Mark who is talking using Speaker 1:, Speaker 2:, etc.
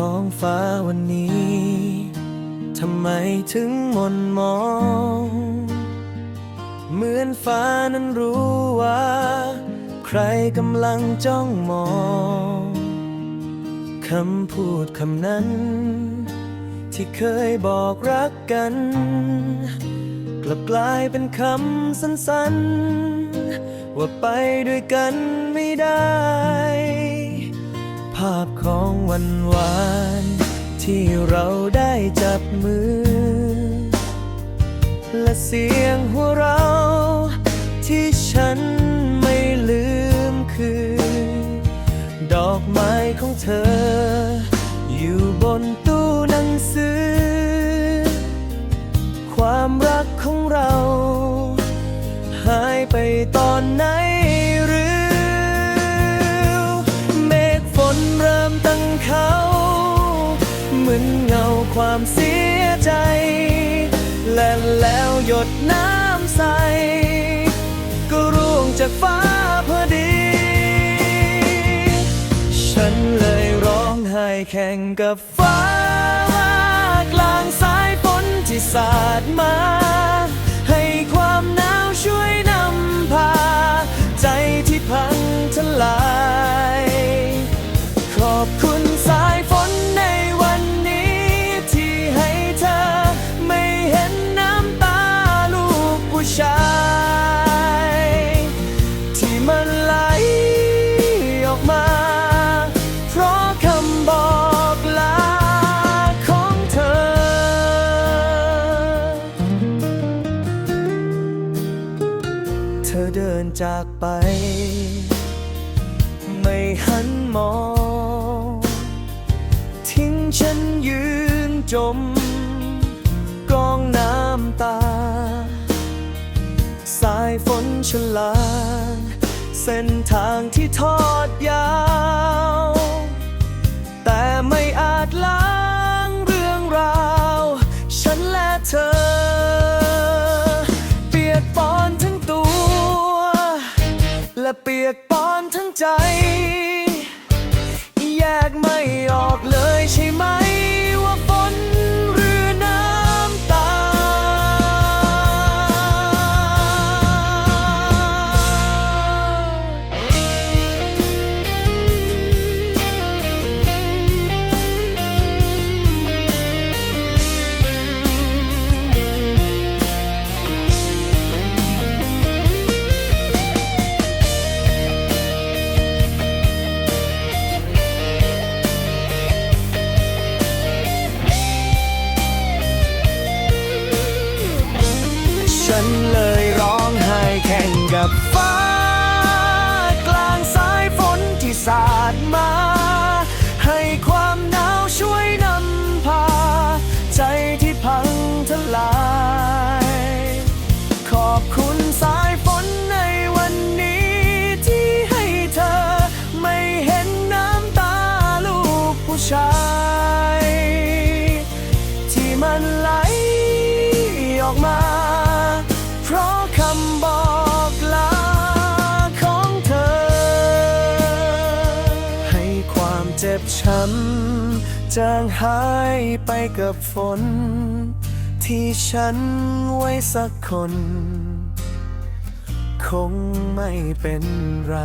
Speaker 1: ท้องฟ้าวันนี้ ทำไมถึงหมนมอง เหมือนฟ้านั้นรู้ว่า ใครกำลังจ้องมอง คำพูดคำนั้น ที่เคยบอกรักกัน กลับกลายเป็นคำสั้นๆ ว่าไปด้วยกันไม่ได้ วันวานที่เราได้จับมือ และเสียงหัวเราที่ฉันไม่ลืมคือ ดอกไม้ของเธอ อยู่บนตู้หนังสือ ความรักของเรา หายไปตอนไหน เขา เหมือนเงาความเสียใจ และแล้วหยดน้ำใส ก็ร่วงจากฟ้าพอดี ฉันเลยร้องไห้แข่งกับฟ้า กลางสายฝนที่สาดมา ที่มันไหลออกมา เพราะคำบอกลาของเธอ เธอเดินจากไป ไม่หันมอง ทิ้งฉันยืนจม กองน้ำตา สายฝนฉลา เส้นทางที่ทอดยาว แต่ไม่อาจล้างเรื่องราว ฉันและเธอ เปียกปอนทั้งตัว และเปียกปอนทั้งใจ นเลยร้องไห้แข่งกับฟ้ากลางสายฝนที่สาดมา ให้ความหนาวช่วยนำพา ใจที่พังทลาย ขอบคุณสายฝนในวันนี้ที่ให้เธอ ไม่เห็นน้ำตาลูกผู้ชาย ที่มันไหลออกมา เจ็บช้ำจางหายไปกับฝน ที่ฉันไว้สักคน คงไม่เป็นไร